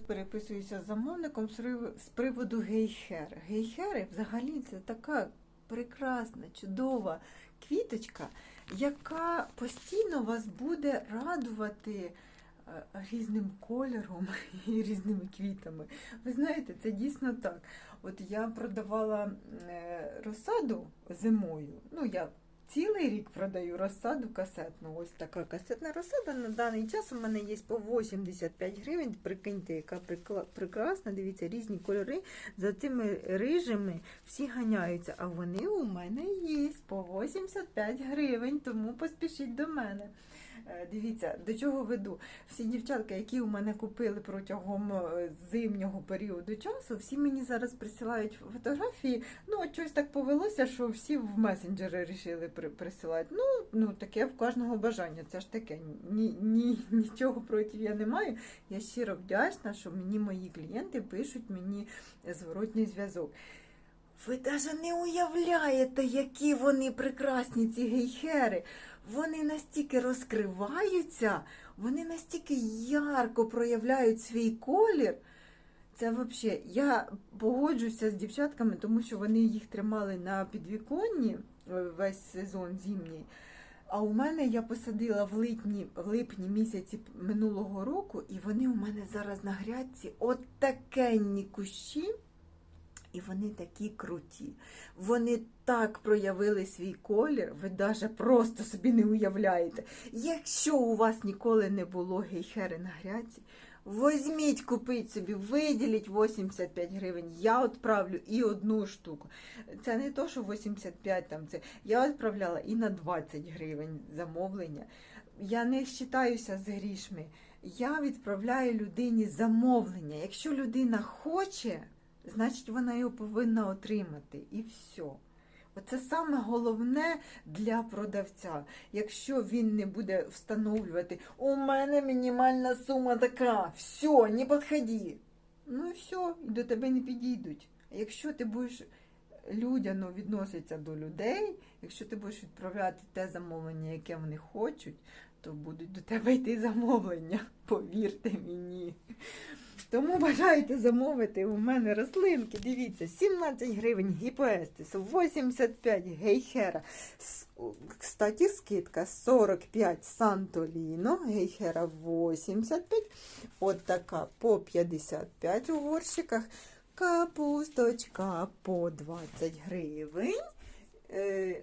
Переписуюся з замовником з приводу гейхери. Гейхери взагалі це така прекрасна, чудова квіточка, яка постійно вас буде радувати е, різним кольором і різними квітами. Ви знаєте, це дійсно так. От я продавала е, розсаду зимою. Ну, я цілий рік продаю розсаду касетну. Ось така касетна розсада на даний час у мене є по 85 гривень. Прикиньте, яка прекрасна. Дивіться, різні кольори. За цими рижими всі ганяються. А вони у мене є по 85 гривень, тому поспішіть до мене. Е, Дивіться, до чого веду. Всі дівчатка, які у мене купили протягом е, зимнього періоду часу, всі мені зараз присилають фотографії. Ну, от щось так повелося, що всі в месенджери рішили присилати. Ну, ну таке в кожного бажання. Це ж таке. Ні, ні, нічого проти я не маю. Я щиро вдячна, що мені мої клієнти пишуть мені зворотній зв'язок. Ви навіть не уявляєте, які вони прекрасні, ці гейхери. Вони настільки розкриваються, вони настільки ярко проявляють свій колір. Це взагалі, я погоджуся з дівчатками, тому що вони їх тримали на підвіконні е, весь сезон зимній. А у мене я посадила в липні, в липні місяці минулого року, і вони у мене зараз на грядці от такенні кущі. І вони такі круті. Вони так проявили свій колір, ви навіть просто собі не уявляєте. Якщо у вас ніколи не було гейхери на грядці, візьміть, купіть собі, виділіть 85 гривень. Я відправлю і одну штуку. Це не то, що 85 там це. Я відправляла і на 20 гривень замовлення. Я не вважаюся з грішми. Я відправляю людині замовлення. Якщо людина хоче, значить вона його повинна отримати. І все. Оце саме головне для продавця. Якщо він не буде встановлювати, у мене мінімальна сума така, все, не підходи. Ну і все, і до тебе не підійдуть. А якщо ти будеш людяно відноситися до людей, якщо ти будеш відправляти те замовлення, яке вони хочуть, то будуть до тебе йти замовлення. Повірте мені. Тому бажаєте замовити у мене рослинки. Дивіться, 17 гривень гіпоестис, 85 гейхера. Кстати, скидка 45 Сантоліно, гейхера 85. От така по 55 у горщиках. Капусточка по 20 гривень. Е,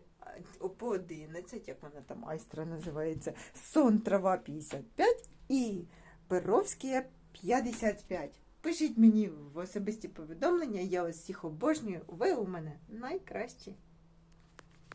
по 11, як вона там айстра називається. Сон трава 55 і Перовські 55. Пишіть мені в особисті повідомлення, я вас всіх обожнюю. Ви у мене найкращі.